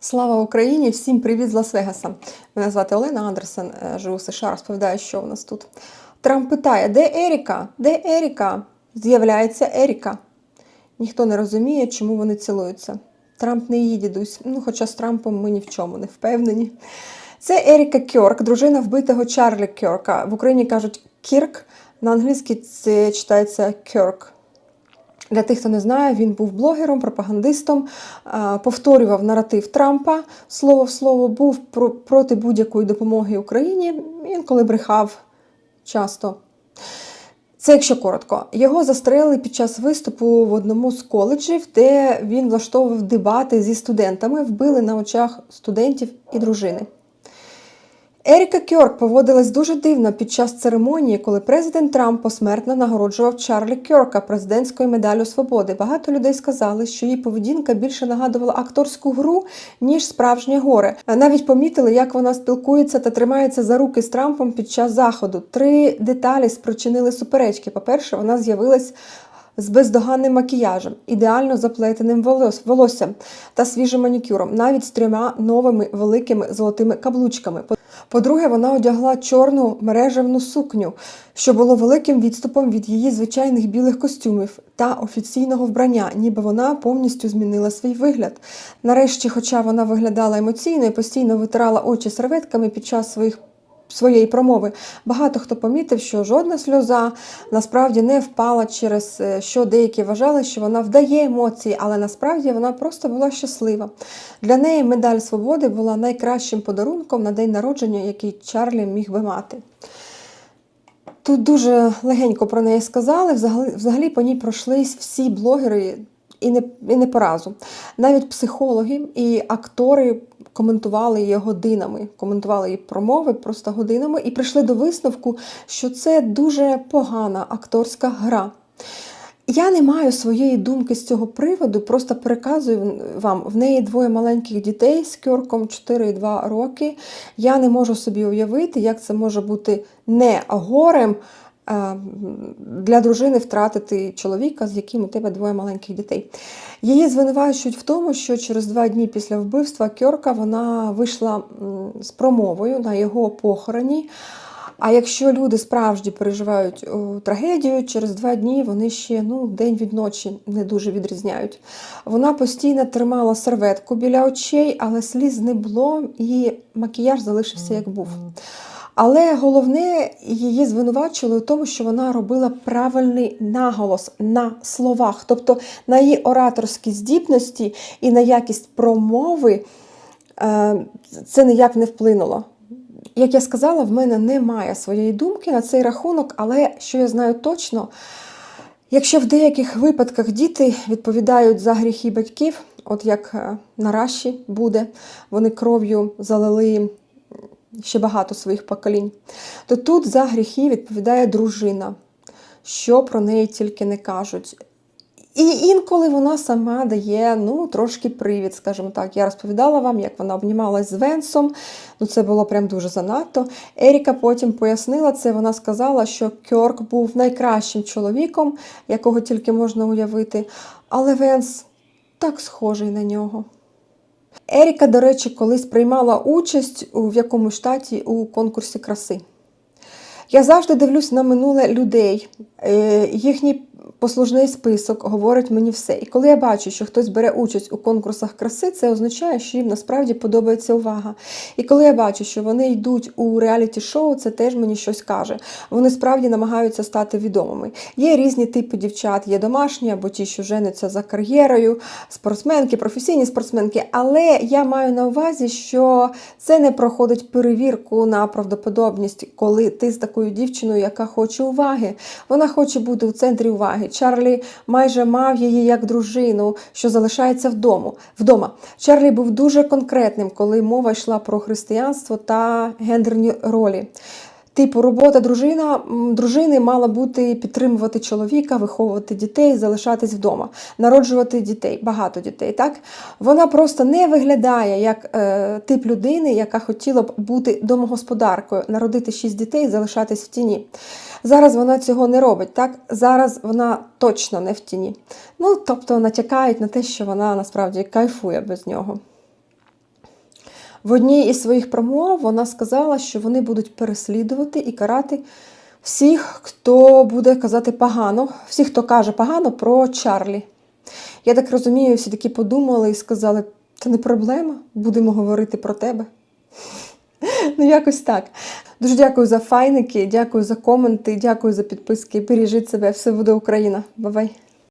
Слава Україні! Всім привіт з Лас-Вегаса. Мене звати Олена Андерсен, е, живу в США, розповідаю, що у нас тут. Трамп питає, де Еріка? Де Еріка? З'являється Еріка. Ніхто не розуміє, чому вони цілуються. Трамп не її дідусь, ну хоча з Трампом ми ні в чому не впевнені. Це Еріка Кьорк, дружина вбитого Чарлі Кьорка. В Україні кажуть Кірк, на англійській це читається Кьорк. Для тих, хто не знає, він був блогером, пропагандистом, е, повторював наратив Трампа слово в слово, був про- проти будь-якої допомоги Україні. Інколи брехав часто. Це якщо коротко. Його застрелили під час виступу в одному з коледжів, де він влаштовував дебати зі студентами, вбили на очах студентів і дружини. Еріка Кьорк поводилась дуже дивно під час церемонії, коли президент Трамп посмертно нагороджував Чарлі Кьорка президентською медаллю свободи. Багато людей сказали, що її поведінка більше нагадувала акторську гру, ніж справжнє горе. Навіть помітили, як вона спілкується та тримається за руки з Трампом під час заходу. Три деталі спричинили суперечки. По-перше, вона з'явилась з бездоганним макіяжем, ідеально заплетеним волос- волоссям та свіжим манікюром, навіть з трьома новими великими золотими каблучками. По- По-друге, вона одягла чорну мережевну сукню, що було великим відступом від її звичайних білих костюмів та офіційного вбрання, ніби вона повністю змінила свій вигляд. Нарешті, хоча вона виглядала емоційно і постійно витирала очі серветками під час своїх своєї промови. Багато хто помітив, що жодна сльоза насправді не впала через е, що деякі вважали, що вона вдає емоції, але насправді вона просто була щаслива. Для неї медаль свободи була найкращим подарунком на день народження, який Чарлі міг би мати. Тут дуже легенько про неї сказали. Взагалі, взагалі по ній пройшлись всі блогери і не, і не по разу. Навіть психологи і актори коментували її годинами, коментували її промови просто годинами і прийшли до висновку, що це дуже погана акторська гра. Я не маю своєї думки з цього приводу, просто переказую вам. В неї двоє маленьких дітей з кьорком 4 і 2 роки. Я не можу собі уявити, як це може бути не горем для дружини втратити чоловіка, з яким у тебе двоє маленьких дітей. Її звинувачують в тому, що через два дні після вбивства Кьорка вона вийшла з промовою на його похороні. А якщо люди справді переживають трагедію, через два дні вони ще ну, день від ночі не дуже відрізняють. Вона постійно тримала серветку біля очей, але сліз не було, і макіяж залишився як був. Але головне, її звинувачили у тому, що вона робила правильний наголос на словах, тобто на її ораторські здібності і на якість промови е, це ніяк не вплинуло. Як я сказала, в мене немає своєї думки на цей рахунок, але що я знаю точно, якщо в деяких випадках діти відповідають за гріхи батьків, от як е, на Раші буде, вони кров'ю залили ще багато своїх поколінь, то тут за гріхи відповідає дружина, що про неї тільки не кажуть. І інколи вона сама дає ну, трошки привід, скажімо так. Я розповідала вам, як вона обнімалась з Венсом. Ну, це було прям дуже занадто. Еріка потім пояснила це. Вона сказала, що Кьорк був найкращим чоловіком, якого тільки можна уявити. Але Венс так схожий на нього. Еріка, до речі, колись приймала участь в якомусь штаті у конкурсі краси. Я завжди дивлюсь на минуле людей, Е, їхній послужний список говорить мені все. І коли я бачу, що хтось бере участь у конкурсах краси, це означає, що їм насправді подобається увага. І коли я бачу, що вони йдуть у реаліті-шоу, це теж мені щось каже. Вони справді намагаються стати відомими. Є різні типи дівчат, є домашні або ті, що женуться за кар'єрою, спортсменки, професійні спортсменки. Але я маю на увазі, що це не проходить перевірку на правдоподобність, коли ти з такою дівчиною, яка хоче уваги. Вона хоче бути у центрі уваги. Чарлі майже мав її як дружину, що залишається вдома. вдома. Чарлі був дуже конкретним, коли мова йшла про християнство та гендерні ролі. Типу, робота дружина, дружини мала бути підтримувати чоловіка, виховувати дітей, залишатись вдома, народжувати дітей, багато дітей. Так вона просто не виглядає як е, тип людини, яка хотіла б бути домогосподаркою, народити шість дітей залишатись в тіні. Зараз вона цього не робить. Так зараз вона точно не в тіні. Ну тобто натякають на те, що вона насправді кайфує без нього. В одній із своїх промов вона сказала, що вони будуть переслідувати і карати всіх, хто буде казати погано, всіх, хто каже погано про Чарлі. Я так розумію, всі таки подумали і сказали: це не проблема, будемо говорити про тебе. Ну, якось так. Дуже дякую за файники, дякую за коменти, дякую за підписки. Бережіть себе, все буде Україна. Бувай!